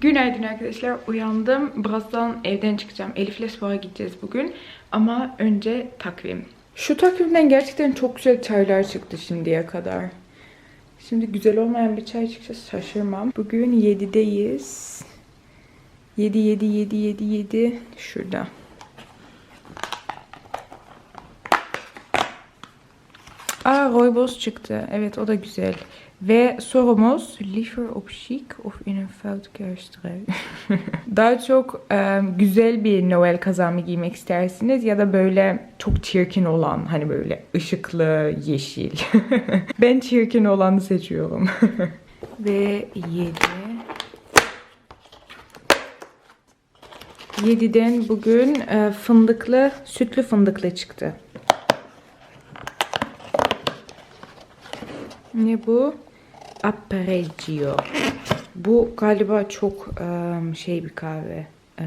Günaydın arkadaşlar. Uyandım. Birazdan evden çıkacağım. Elif'le spora gideceğiz bugün. Ama önce takvim. Şu takvimden gerçekten çok güzel çaylar çıktı şimdiye kadar. Şimdi güzel olmayan bir çay çıksa şaşırmam. Bugün 7'deyiz. 7 7 7 7 7 şurada. Aa Rooibos çıktı. Evet o da güzel. Ve sorumuz liever op chic of in een fout kersttrui. Daha çok e, güzel bir Noel kazamı giymek istersiniz ya da böyle çok çirkin olan hani böyle ışıklı yeşil. ben çirkin olanı seçiyorum. Ve 7 7'den bugün e, fındıklı, sütlü fındıklı çıktı. Ne bu? Apparecchio. Bu galiba çok şey bir kahve.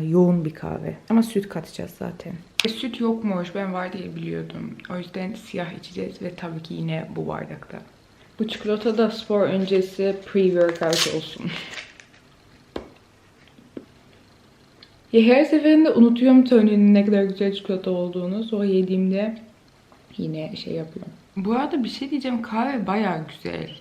yoğun bir kahve. Ama süt katacağız zaten. E, Süt yokmuş. Ben var diye biliyordum. O yüzden siyah içeceğiz ve tabii ki yine bu bardakta. Bu çikolata da spor öncesi pre-workout olsun. Ya her seferinde unutuyorum Tony'nin ne kadar güzel çikolata olduğunu. Sonra yediğimde yine şey yapıyorum. Bu arada bir şey diyeceğim. Kahve bayağı güzel.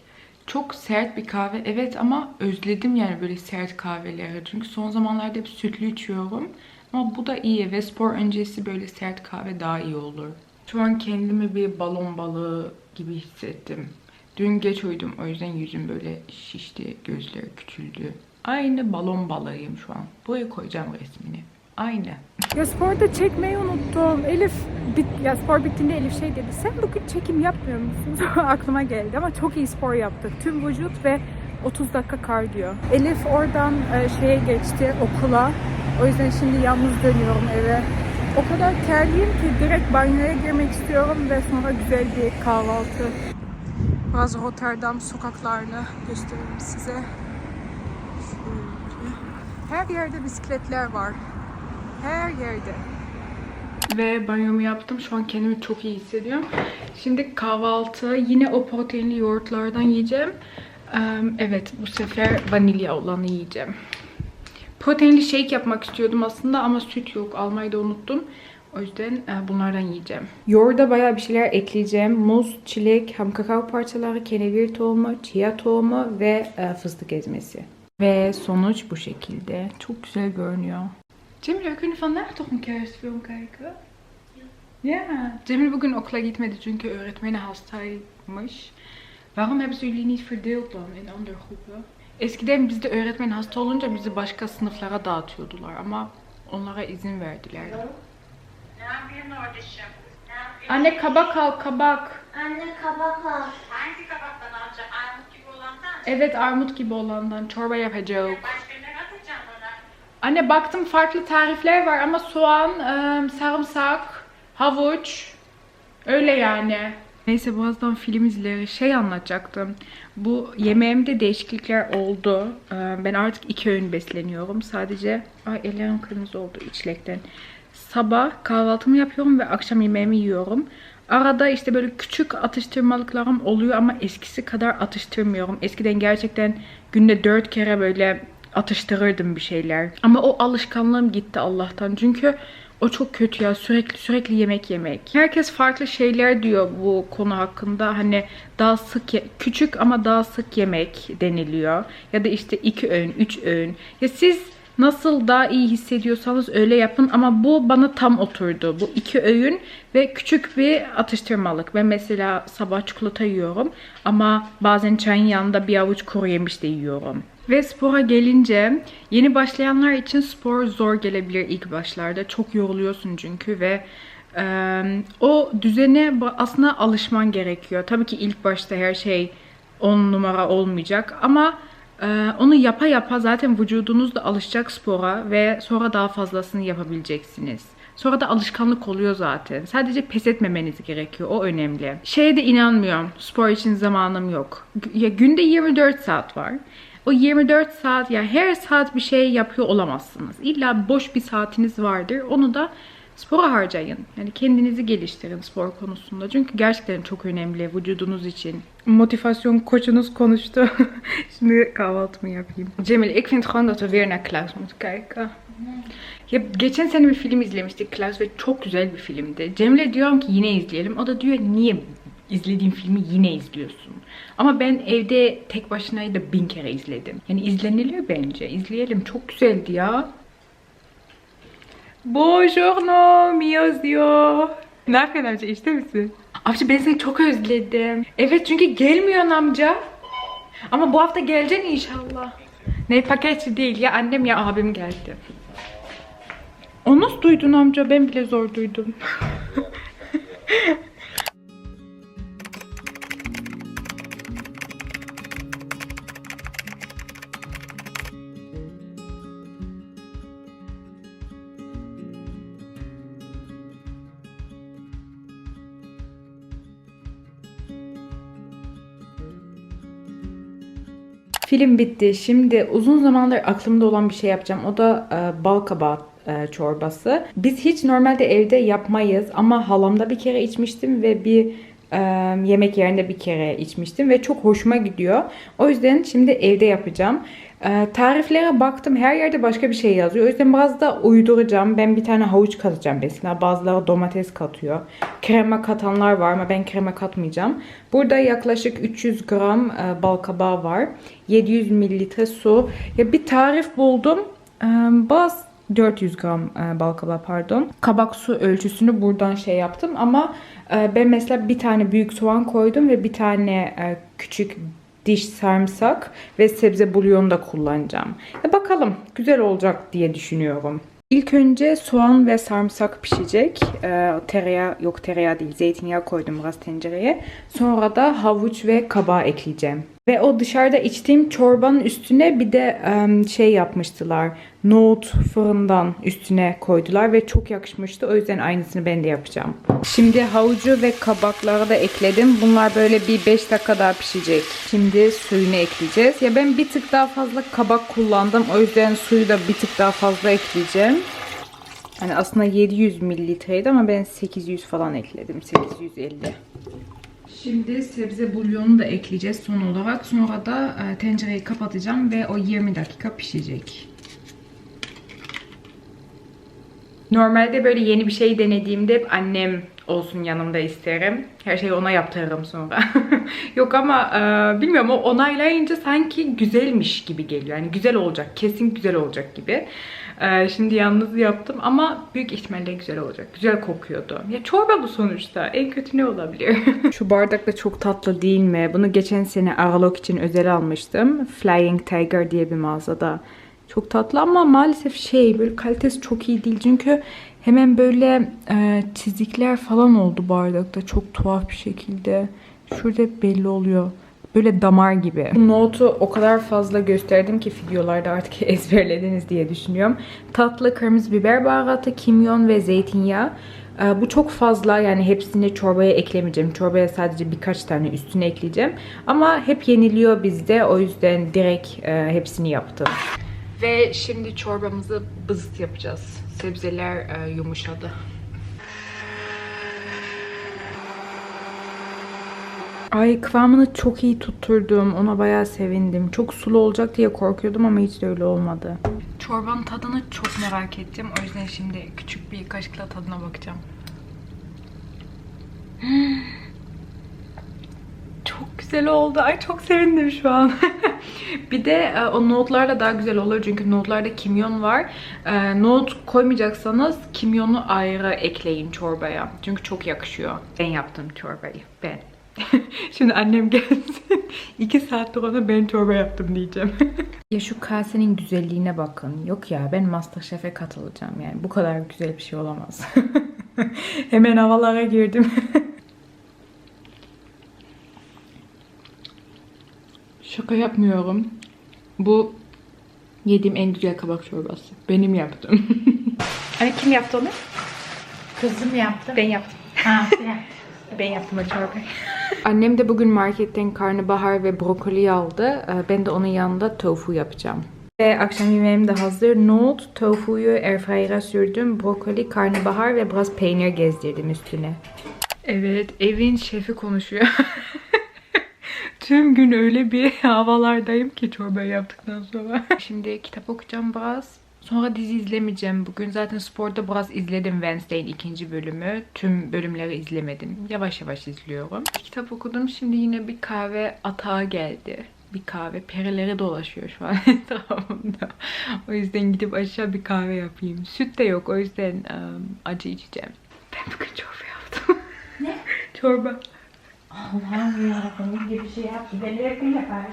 Çok sert bir kahve. Evet ama özledim yani böyle sert kahveleri. Çünkü son zamanlarda hep sütlü içiyorum. Ama bu da iyi ve spor öncesi böyle sert kahve daha iyi olur. Şu an kendimi bir balon balığı gibi hissettim. Dün geç uyudum o yüzden yüzüm böyle şişti, gözler küçüldü. Aynı balon balığıyım şu an. Buraya koyacağım resmini. Aynı. Ya sporda çekmeyi unuttum. Elif, bit, ya spor bittiğinde Elif şey dedi. Sen bugün çekim yapmıyor musun? Aklıma geldi ama çok iyi spor yaptık. Tüm vücut ve 30 dakika kardiyo. Elif oradan e, şeye geçti okula. O yüzden şimdi yalnız dönüyorum eve. O kadar terliyim ki direkt banyoya girmek istiyorum ve sonra güzel bir kahvaltı. Biraz Rotterdam sokaklarını göstereyim size. Şöyle. Her yerde bisikletler var. Her yerde. Ve banyomu yaptım. Şu an kendimi çok iyi hissediyorum. Şimdi kahvaltı yine o proteinli yoğurtlardan yiyeceğim. Eee, Evet bu sefer vanilya olanı yiyeceğim. Proteinli shake yapmak istiyordum aslında ama süt yok. Almayı da unuttum. O yüzden e, bunlardan yiyeceğim. Yoğurda bayağı bir şeyler ekleyeceğim. Muz, çilek, ham kakao parçaları, kenevir tohumu, chia tohumu ve e, fıstık ezmesi. Ve sonuç bu şekilde. Çok güzel görünüyor. Cemil, we kunnen vandaag toch een kerstfilm kijken? Ja. Cemil bugün okula gitmedi çünkü öğretmeni hastaymış. Waarom hebben ze jullie niet verdeeld dan in andere groepen? Eskiden bizde öğretmen hasta olunca bizi başka sınıflara dağıtıyordular ama onlara izin verdiler. Ne yapıyorsun yapıyorsun? Anne kabak al kabak. Anne kabak al. Hangi kabaktan alacağım? Armut gibi olandan. Evet armut gibi olandan çorba yapacağız. Başka ne katacağım ona? Anne baktım farklı tarifler var ama soğan, ıı, sarımsak, havuç öyle yani. Neyse birazdan film izleriz. Şey anlatacaktım. Bu yemeğimde değişiklikler oldu. Ee, Ben artık iki öğün besleniyorum. Sadece ay ellerim kırmızı oldu içlekten. Sabah kahvaltımı yapıyorum ve akşam yemeğimi yiyorum. Arada işte böyle küçük atıştırmalıklarım oluyor ama eskisi kadar atıştırmıyorum. Eskiden gerçekten günde dört kere böyle atıştırırdım bir şeyler. Ama o alışkanlığım gitti Allah'tan. Çünkü o çok kötü ya sürekli sürekli yemek yemek. Herkes farklı şeyler diyor bu konu hakkında. Hani daha sık küçük ama daha sık yemek deniliyor. Ya da işte iki öğün, üç öğün. Ya siz nasıl daha iyi hissediyorsanız öyle yapın ama bu bana tam oturdu. Bu iki öğün ve küçük bir atıştırmalık. Ben mesela sabah çikolata yiyorum ama bazen çayın yanında bir avuç kuru yemiş de yiyorum. Ve spora gelince yeni başlayanlar için spor zor gelebilir ilk başlarda. Çok yoruluyorsun çünkü ve e, o düzene aslında alışman gerekiyor. Tabii ki ilk başta her şey 10 numara olmayacak ama e, onu yapa yapa zaten vücudunuz da alışacak spora ve sonra daha fazlasını yapabileceksiniz. Sonra da alışkanlık oluyor zaten. Sadece pes etmemeniz gerekiyor. O önemli. Şeye de inanmıyorum. Spor için zamanım yok. Ya günde 24 saat var. O 24 saat ya her saat bir şey yapıyor olamazsınız. İlla boş bir saatiniz vardır. Onu da spora harcayın. Yani kendinizi geliştirin spor konusunda. Çünkü gerçekten çok önemli vücudunuz için. Motivasyon koçunuz konuştu. Şimdi kahvaltımı yapayım. Cemil, ik vind gewoon dat we weer naar Klaus moeten kijken. Ya geçen sene bir film izlemiştik Klaus ve çok güzel bir filmdi. Cemile diyorum ki yine izleyelim. O da diyor niye izlediğim filmi yine izliyorsun? Ama ben evde tek başına da bin kere izledim. Yani izlenilir bence. İzleyelim. Çok güzeldi ya. Buongiorno mio zio. Ne yapıyorsun amca? İşte misin? Amca ben seni çok özledim. Evet çünkü gelmiyorsun amca. Ama bu hafta geleceksin inşallah. Ne paketçi değil ya annem ya abim geldi. O nasıl duydun amca? Ben bile zor duydum. Film bitti. Şimdi uzun zamandır aklımda olan bir şey yapacağım. O da e, bal kabağı e, çorbası. Biz hiç normalde evde yapmayız ama halamda bir kere içmiştim ve bir yemek yerinde bir kere içmiştim ve çok hoşuma gidiyor. O yüzden şimdi evde yapacağım. Tariflere baktım her yerde başka bir şey yazıyor. O yüzden biraz da uyduracağım. Ben bir tane havuç katacağım mesela. Bazıları domates katıyor. Krema katanlar var ama ben krema katmayacağım. Burada yaklaşık 300 gram bal kabağı var. 700 mililitre su. Ya bir tarif buldum. Bazı 400 gram e, bal kabağı pardon. Kabak su ölçüsünü buradan şey yaptım ama e, ben mesela bir tane büyük soğan koydum ve bir tane e, küçük diş sarımsak ve sebze bulyonu da kullanacağım. E, bakalım güzel olacak diye düşünüyorum. İlk önce soğan ve sarımsak pişecek. E, tereyağı yok tereyağı değil zeytinyağı koydum biraz tencereye. Sonra da havuç ve kabağı ekleyeceğim. Ve o dışarıda içtiğim çorbanın üstüne bir de şey yapmıştılar. Nohut fırından üstüne koydular ve çok yakışmıştı. O yüzden aynısını ben de yapacağım. Şimdi havucu ve kabakları da ekledim. Bunlar böyle bir 5 dakika daha pişecek. Şimdi suyunu ekleyeceğiz. Ya ben bir tık daha fazla kabak kullandım. O yüzden suyu da bir tık daha fazla ekleyeceğim. Hani aslında 700 mililitreydi ama ben 800 falan ekledim. 850. Şimdi sebze bulyonu da ekleyeceğiz son olarak. Sonra da e, tencereyi kapatacağım ve o 20 dakika pişecek. Normalde böyle yeni bir şey denediğimde hep annem olsun yanımda isterim. Her şeyi ona yaptırırım sonra. Yok ama e, bilmiyorum o onaylayınca sanki güzelmiş gibi geliyor. Yani güzel olacak, kesin güzel olacak gibi. E, şimdi yalnız yaptım ama büyük ihtimalle güzel olacak. Güzel kokuyordu. Ya çorba bu sonuçta. En kötü ne olabilir? Şu bardak da çok tatlı değil mi? Bunu geçen sene Aralık için özel almıştım. Flying Tiger diye bir mağazada. Çok tatlı ama maalesef şey böyle kalitesi çok iyi değil. Çünkü hemen böyle e, çizikler falan oldu bardakta. Çok tuhaf bir şekilde. Şurada belli oluyor. Böyle damar gibi. Bu notu o kadar fazla gösterdim ki videolarda artık ezberlediniz diye düşünüyorum. Tatlı kırmızı biber baharatı, kimyon ve zeytinyağı. Ee, Bu çok fazla yani hepsini çorbaya eklemeyeceğim. Çorbaya sadece birkaç tane üstüne ekleyeceğim. Ama hep yeniliyor bizde. O yüzden direkt e, hepsini yaptım. Ve şimdi çorbamızı bızıt yapacağız. Sebzeler e, yumuşadı. Ay kıvamını çok iyi tutturdum. Ona bayağı sevindim. Çok sulu olacak diye korkuyordum ama hiç de öyle olmadı. Çorbanın tadını çok merak ettim. O yüzden şimdi küçük bir kaşıkla tadına bakacağım. Çok güzel oldu. Ay çok sevindim şu an. bir de e, o nohutlarla daha güzel olur çünkü nohutlarda kimyon var. E, nohut koymayacaksanız kimyonu ayrı ekleyin çorbaya. Çünkü çok yakışıyor. Ben yaptım çorbayı. Ben. Şimdi annem gelsin. İki saattir ona ben çorba yaptım diyeceğim. ya şu kasenin güzelliğine bakın. Yok ya ben Masterchef'e katılacağım yani. Bu kadar güzel bir şey olamaz. Hemen havalara girdim. Şaka yapmıyorum. Bu yediğim en güzel kabak çorbası. Benim yaptım. Anne kim yaptı onu? Kızım yaptı. Ben yaptım. Ha. Ben yaptım o çorbayı. Annem de bugün marketten karnabahar ve brokoli aldı. Ee, Ben de onun yanında tofu yapacağım. Ve akşam yemeğim de hazır. Nohut, tofuyu airfryer'a sürdüm. Brokoli, karnabahar ve biraz peynir gezdirdim üstüne. Evet, evin şefi konuşuyor. Tüm gün öyle bir havalardayım ki çorba yaptıktan sonra. Şimdi kitap okuyacağım biraz. Sonra dizi izlemeyeceğim. Bugün zaten sporda biraz izledim Wednesday'in ikinci bölümü. Tüm bölümleri izlemedim. Yavaş yavaş izliyorum. Kitap okudum. Şimdi yine bir kahve atağı geldi. Bir kahve. Perileri dolaşıyor şu an etrafımda. O yüzden gidip aşağı bir kahve yapayım. Süt de yok. O yüzden ım, acı içeceğim. Ben bugün çorba yaptım. Ne? Çorba. Allah'ım yarabbim gibi bir şey yaptı. Ben her gün yaparım.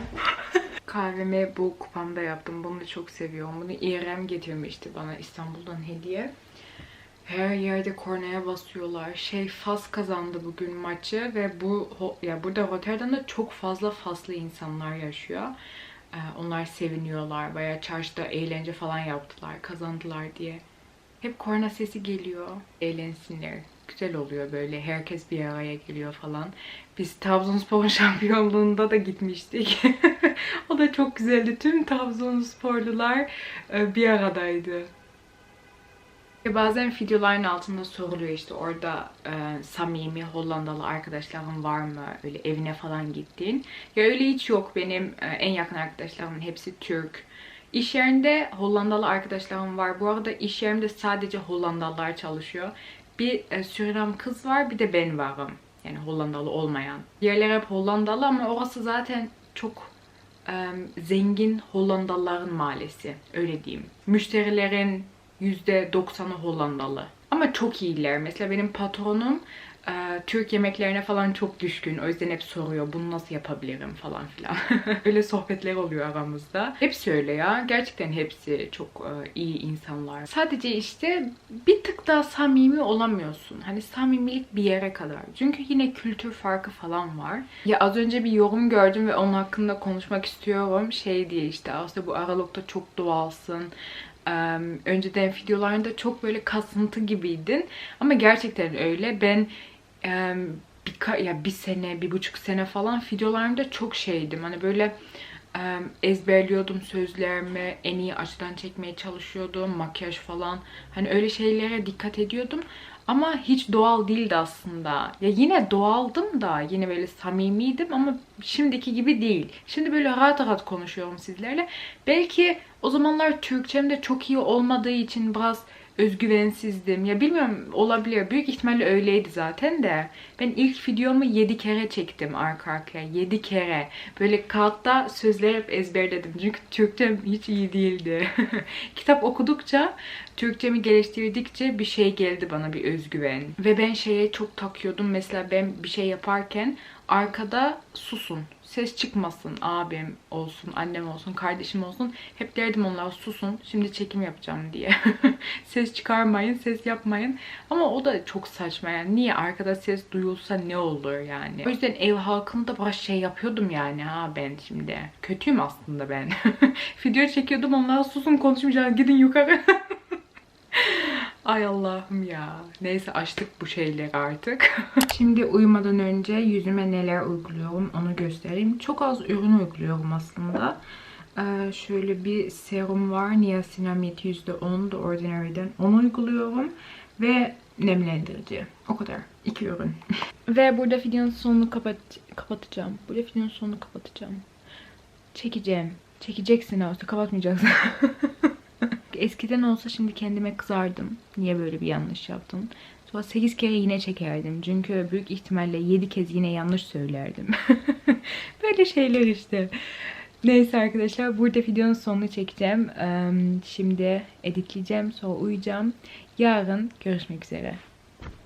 Kahvemi bu kupamda yaptım. Bunu da çok seviyorum. Bunu İrem getirmişti bana İstanbul'dan hediye. Her yerde kornaya basıyorlar. Şey Fas kazandı bugün maçı ve bu ya burada Rotterdam'da çok fazla Faslı insanlar yaşıyor. Ee, onlar seviniyorlar. Bayağı çarşıda eğlence falan yaptılar. Kazandılar diye. Hep korna sesi geliyor. Eğlensinler. Güzel oluyor böyle. Herkes bir araya geliyor falan. Biz Trabzonspor şampiyonluğunda da gitmiştik. o da çok güzeldi. Tüm Trabzonsporlular e, bir aradaydı. Ya Bazen videoların altında soruluyor işte orada e, samimi Hollandalı arkadaşlarım var mı? Öyle evine falan gittiğin. Ya öyle hiç yok. Benim e, en yakın arkadaşlarımın hepsi Türk. İş yerinde Hollandalı arkadaşlarım var. Bu arada iş yerimde sadece Hollandalılar çalışıyor. Bir e, kız var bir de ben varım. Yani Hollandalı olmayan. Diğerleri hep Hollandalı ama orası zaten çok e, zengin Hollandalıların mahallesi. Öyle diyeyim. Müşterilerin %90'ı Hollandalı. Ama çok iyiler. Mesela benim patronum e, Türk yemeklerine falan çok düşkün. O yüzden hep soruyor bunu nasıl yapabilirim falan filan. öyle sohbetler oluyor aramızda. Hepsi öyle ya. Gerçekten hepsi çok e, iyi insanlar. Sadece işte bir tık daha samimi olamıyorsun. Hani samimilik bir yere kadar. Çünkü yine kültür farkı falan var. Ya az önce bir yorum gördüm ve onun hakkında konuşmak istiyorum. Şey diye işte aslında bu aralıkta çok doğalsın. Eee, önceden videolarında çok böyle kasıntı gibiydin. Ama gerçekten öyle. Ben eee, bir, ya bir sene, bir buçuk sene falan videolarımda çok şeydim. Hani böyle eee, ezberliyordum sözlerimi, en iyi açıdan çekmeye çalışıyordum, makyaj falan. Hani öyle şeylere dikkat ediyordum. Ama hiç doğal değildi aslında. Ya yine doğaldım da, yine böyle samimiydim ama şimdiki gibi değil. Şimdi böyle rahat rahat konuşuyorum sizlerle. Belki o zamanlar Türkçem de çok iyi olmadığı için biraz özgüvensizdim. Ya bilmiyorum olabilir. Büyük ihtimalle öyleydi zaten de. Ben ilk videomu 7 kere çektim arka arkaya. 7 kere. Böyle kağıtta sözleri hep ezberledim. Çünkü Türkçem hiç iyi değildi. Kitap okudukça, Türkçemi geliştirdikçe bir şey geldi bana bir özgüven. Ve ben şeye çok takıyordum. Mesela ben bir şey yaparken arkada susun. Ses çıkmasın. Abim olsun, annem olsun, kardeşim olsun. Hep derdim onlara susun. Şimdi çekim yapacağım diye. ses çıkarmayın, ses yapmayın. Ama o da çok saçma yani. Niye arkada ses duyulsa ne olur yani? O yüzden ev halkında baş şey yapıyordum yani ha ben şimdi. Kötüyüm aslında ben. Video çekiyordum onlara susun konuşmayacağım gidin yukarı. Ay Allah'ım ya. Neyse açtık bu şeyleri artık. Şimdi uyumadan önce yüzüme neler uyguluyorum onu göstereyim. Çok az ürün uyguluyorum aslında. Ee, şöyle bir serum var. Niacinamide %10 The Ordinary'den. Onu uyguluyorum. Ve nemlendirici. O kadar. İki ürün. Ve burada videonun sonunu kapat kapatacağım. Burada videonun sonunu kapatacağım. Çekeceğim. Çekeceksin aslında kapatmayacaksın. Eskiden olsa şimdi kendime kızardım. Niye böyle bir yanlış yaptım? Sonra 8 kere yine çekerdim. Çünkü büyük ihtimalle 7 kez yine yanlış söylerdim. böyle şeyler işte. Neyse arkadaşlar burada videonun sonunu çekeceğim. Şimdi editleyeceğim sonra uyuyacağım. Yarın görüşmek üzere.